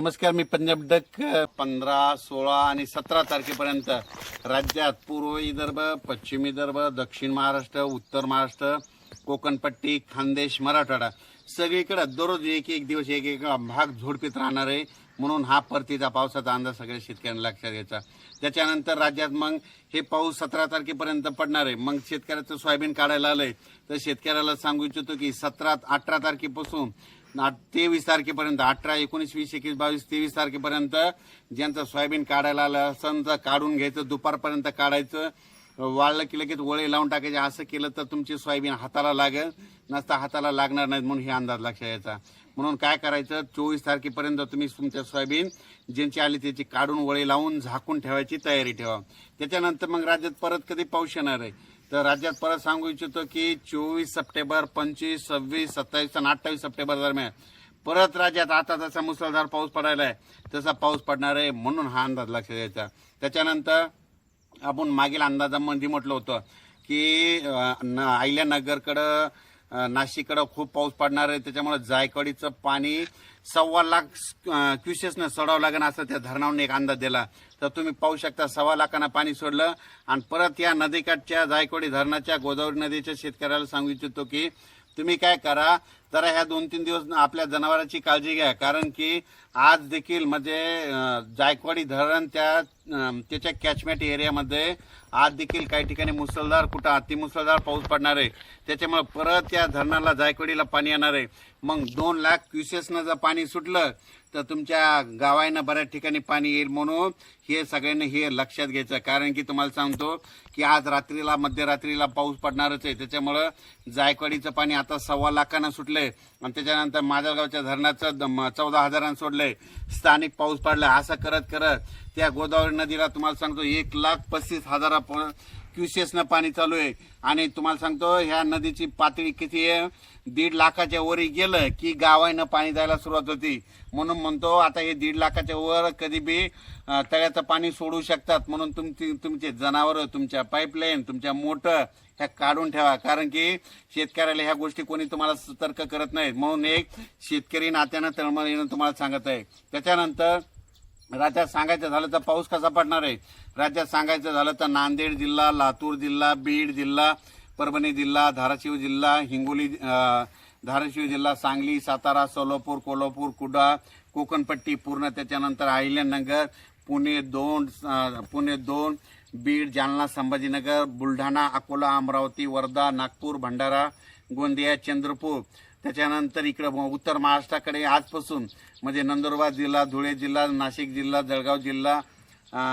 नमस्कार मी पंजाब डक पंधरा सोळा आणि सतरा तारखेपर्यंत राज्यात पूर्व विदर्भ पश्चिम विदर्भ दक्षिण महाराष्ट्र उत्तर महाराष्ट्र कोकणपट्टी खानदेश मराठवाडा. सगळीकडे दररोज एक एक दिवस एक एक भाग झोडपीत राहणार आहे. म्हणून हा परतीचा पावसाचा अंदाज सगळ्या शेतकऱ्यांना लक्षात घ्यायचा. त्याच्यानंतर राज्यात मग हे पाऊस सतरा तारखेपर्यंत पडणार आहे. मग शेतकऱ्याचं सोयाबीन काढायला आलंय. तर शेतकऱ्याला सांगू इच्छितो की सतरा अठरा तारखेपासून तेवीस तारखेपर्यंत अठरा एकोणीस वीस एकवीस बावीस तेवीस तारखेपर्यंत ज्यांचं सोयाबीन काढायला आलं समजा काढून घ्यायचं दुपारपर्यंत काढायचं वाळलं की लगेच वळे लावून टाकायचे असं केलं तर तुमची सोयाबीन हाताला लागेल नसता हाताला लागणार नाहीत म्हणून हे अंदाज लक्षात यायचा. म्हणून काय करायचं चोवीस तारखेपर्यंत तुम्ही तुमच्या सोयाबीन ज्यांची आली त्याची काढून वळे लावून झाकून ठेवायची तयारी ठेवा. त्याच्यानंतर मग राज्यात परत कधी पाऊस येणार आहे? तर राज्यात परत सांगू इच्छितो की चोवीस सप्टेंबर पंचवीस सव्वीस सत्तावीस आणि अठ्ठावीस सप्टेंबर दरम्यान परत राज्यात आता जसा मुसळधार पाऊस पडायला आहे. तसा पाऊस पडणार आहे म्हणून हा अंदाज लक्षात द्यायचा त्याच्यानंतर आपण मागील अंदाजामध्ये म्हटलं होतं की आयल्यानगरकडं न- नाशिककडं खूप पाऊस पडणार आहे. त्याच्यामुळे जायकवाडीचं पाणी सव्वा लाख क्युसेसनं सोडावं लागेल असं त्या धरणावरून एक अंदाज दिला. तर तुम्ही पाहू शकता सव्वा लाखांना पाणी सोडलं आणि परत या नदीकाठच्या जायकवाडी धरणाच्या गोदावरी नदीच्या शेतकऱ्याला सांगू इच्छितो की तुम्ही काय करा जरा ह्या दोन तीन दिवस आपल्या जनावरांची काळजी घ्या. कारण की आज देखील म्हणजे जायकवाडी धरण त्या त्याच्या कॅचमेट एरियामध्ये आज देखील काही ठिकाणी मुसळधार कुठं अतिमुसळधार पाऊस पडणार आहे. त्याच्यामुळे परत या धरणाला जायकवाडीला पाणी येणार आहे. मग दोन लाख क्युसेसनं जर पाणी सुटलं तर तुमच्या गावांना बऱ्याच ठिकाणी पाणी येईल म्हणून हे सगळ्यांनी हे लक्षात घ्यायचं. कारण की तुम्हाला सांगतो की आज रात्रीला मध्यरात्रीला पाऊस पडणारच आहे. त्याच्यामुळं जायकवाडीचं पाणी आता सव्वा लाखानं सोडले. आणि त्याच्यानंतर माजलगावच्या धरणाचं चौदा हजारांना सोडले. स्थानिक पाऊस पडला. असं करत करत त्या गोदावरी नदीला तुम्हाला सांगतो एक लाख पस्तीस हजारा क्युसेसनं पाणी चालू आहे. आणि तुम्हाला सांगतो ह्या नदीची पातळी किती आहे? दीड लाखाच्या वरी गेलं की गावानं पाणी जायला सुरुवात होती. म्हणून म्हणतो आता हे दीड लाखाच्या वर कधी बी तळ्याचं पाणी सोडू शकतात. म्हणून तुमची तुमचे जनावरं तुमच्या पाईपलाईन तुमच्या मोटर ह्या काढून ठेवा. कारण की शेतकऱ्याला ह्या गोष्टी कोणी तुम्हाला सतर्क करत नाहीत. म्हणून एक शेतकरी नात्यानं तळमळीनं तुम्हाला सांगत आहे. त्याच्यानंतर राज्यात सांगायचं झालं तर पाऊस कसा पडणार आहे? राज्यात सांगायचं झालं तर नांदेड जिल्हा लातूर जिल्हा बीड जिल्हा परभणी जिल्हा धाराशिव जिल्हा हिंगोली धाराशिव जिल्हा सांगली सातारा सोलापूर कोल्हापूर कुडा कोकणपट्टी पूर्ण त्याच्यानंतर अहिल्यानगर पुणे दोन पुणे दोन बीड जालना संभाजीनगर बुलढाणा अकोला अमरावती वर्धा नागपूर भंडारा गोंदिया चंद्रपूर. त्याच्यानंतर इकडं उत्तर महाराष्ट्राकडे आजपासून म्हणजे नंदुरबार जिल्हा धुळे जिल्हा नाशिक जिल्हा जळगाव जिल्हा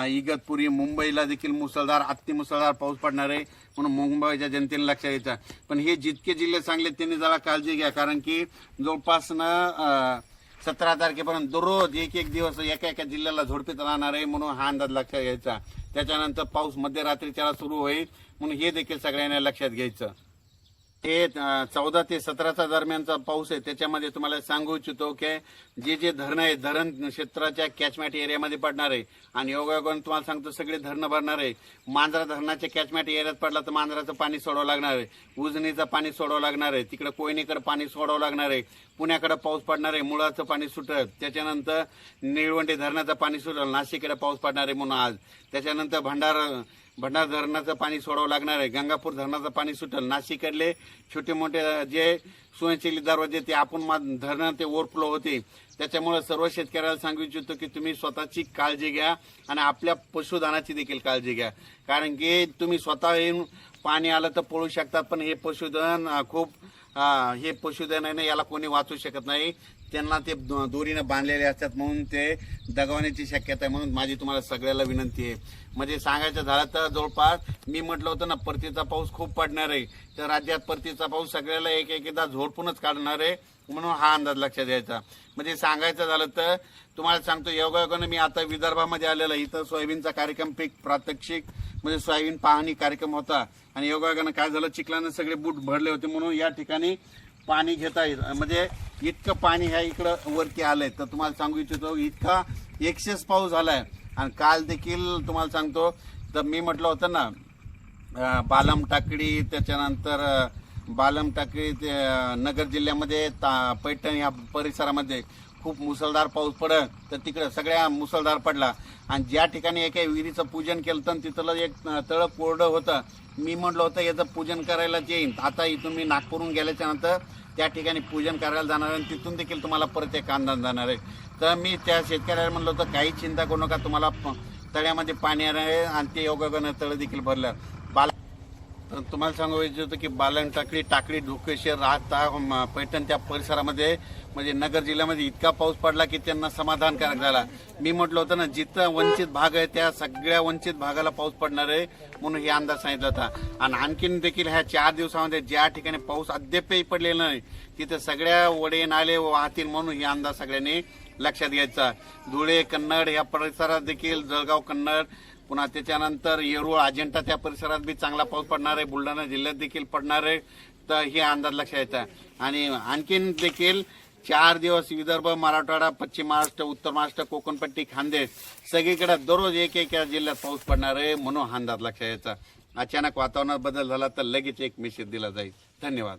इगतपुरी मुंबईला देखील मुसळधार अतिमुसळधार पाऊस पडणार आहे. म्हणून मुंबईच्या जनतेने लक्षात घ्यायचं पण हे जितके जिल्हे चांगले त्यांनी जरा काळजी घ्या. कारण की जवळपास ना सतरा तारखेपर्यंत दररोज एक एक दिवस एका एका जिल्ह्याला झोडपीत राहणार आहे. म्हणून हा अंदाज लक्षात घ्यायचा. त्याच्यानंतर पाऊस मध्यरात्रीच्या सुरू होईल. म्हणून हे देखील सगळ्यांना लक्षात घ्यायचं. हे चौदा ते सतराचा दरम्यानचा पाऊस आहे त्याच्यामध्ये तुम्हाला सांगू इच्छितो की जे जे धरणं आहे धरण क्षेत्राच्या कॅचमॅट एरियामध्ये पडणार आहे. आणि योगायोगाने तुम्हाला सांगतो सगळे धरणं भरणार आहे. मांजरा धरणाच्या कॅचमॅट एरियात पडला तर मांजराचं पाणी सोडावं लागणार आहे. उजनीचं पाणी सोडावं लागणार आहे. तिकडे कोयनीकडे पाणी सोडावं लागणार आहे. पुण्याकडे पाऊस पडणार आहे मुळाचं पाणी सुटत. त्याच्यानंतर निळवंडे धरणाचं पाणी सुटलं नाशिककडे पाऊस पडणार आहे म्हणून आज. त्याच्यानंतर भंडारा भंडार धरणाचं पाणी सोडावं लागणार आहे. गंगापूर धरणाचं पाणी सुटल. नाशिककडले छोटे मोठे जे स्वयंचलित दरवाजे ते आपण मा- धरणं ते ओव्हरफ्लो होते. त्याच्यामुळे सर्व शेतकऱ्याला सांगू इच्छितो की तुम्ही स्वतःची काळजी घ्या आणि आपल्या पशुधनाची देखील काळजी घ्या. कारण की तुम्ही स्वतः येऊन पाणी आलं तर पळू शकतात पण हे पशुधन खूप हे पशुधन आहे ना याला कोणी वाचू शकत नाही. त्यांना ते दोरीनं बांधलेले असतात म्हणून ते दगावण्याची शक्यता आहे म्हणून माझी तुम्हाला सगळ्याला विनंती आहे. म्हणजे सांगायचं झालं तर जवळपास मी म्हटलं होतं ना परतीचा पाऊस खूप पडणार आहे. तर राज्यात परतीचा पाऊस सगळ्याला एक एकदा झोडपूनच काढणार आहे म्हणून हा अंदाज लक्षात द्यायचा म्हणजे सांगायचं झालं तर तुम्हाला सांगतो योगायोगानं मी आता विदर्भामध्ये आलेला इथं सोयाबीनचा कार्यक्रम पीक प्रात्यक्षिक म्हणजे सोयाबीन पाहणी कार्यक्रम होता. आणि योगायोगानं काय झालं चिखलानं सगळे बूट भरले होते म्हणून या ठिकाणी पाणी घेता येत म्हणजे इतकं पाणी ह्या इकडं वरती आलंय. तर तुम्हाला सांगू इच्छितो इतका एक्सेस पाऊस झालाय. आणि काल देखील तुम्हाला सांगतो तर मी म्हटलं होतं ना बालम टाकडी त्याच्यानंतर बालम टाकडी ते नगर जिल्ह्यामध्ये ता पैठण या परिसरामध्ये खूप मुसळधार पाऊस पडत तर तिकडे सगळ्या मुसळधार पडला. आणि ज्या ठिकाणी एका विहिरीचं पूजन केलं तर तिथलं एक तळ कोरडं होतं. मी म्हटलं होतं याचं पूजन करायला येईन. आता इथून मी नागपूरहून गेल्याच्यानंतर त्या ठिकाणी पूजन करायला जाणार आहे आणि तिथून देखील तुम्हाला परत एक अंदाज जाणार आहे. तर मी त्या शेतकऱ्याला म्हटलं होतं काही चिंता करू नका तुम्हाला प- तळ्यामध्ये पाणी आहे आणि ते योगानं तळं देखील भरलं. तुम्हाला सांगू होतं की बालन टाकळी टाकळी ढोकेश्वर राहता पैठण त्या परिसरामध्ये म्हणजे नगर जिल्ह्यामध्ये इतका पाऊस पडला की त्यांना समाधानकारक झाला. मी म्हटलं होतं ना जिथं वंचित भाग आहे त्या सगळ्या वंचित भागाला पाऊस पडणार आहे म्हणून हे अंदाज सांगितला होता. आणि आणखीन देखील ह्या चार दिवसामध्ये ज्या ठिकाणी पाऊस अद्यापही पडलेला नाही तिथे सगळ्या वडे नाले वाहतील म्हणून हे अंदाज सगळ्यांनी लक्षात घ्यायचा. धुळे कन्नड या परिसरात देखील जळगाव कन्नड पुन्हा त्याच्यानंतर येरूळ अजिंठा त्या परिसरात बी चांगला पाऊस पडणार आहे. बुलढाणा जिल्ह्यात देखील पडणार आहे. तर हे अंदाज लक्षात येतं. आणि आणखीन देखील चार दिवस विदर्भ मराठवाडा पश्चिम महाराष्ट्र उत्तर महाराष्ट्र कोकणपट्टी खानदेश सगळीकडे दररोज एक एक जिल्ह्यात पाऊस पडणार आहे म्हणून हा अंदाज लक्षात यायचा अचानक वातावरणात बदल झाला तर लगेच एक मेसेज दिला जाईल. धन्यवाद.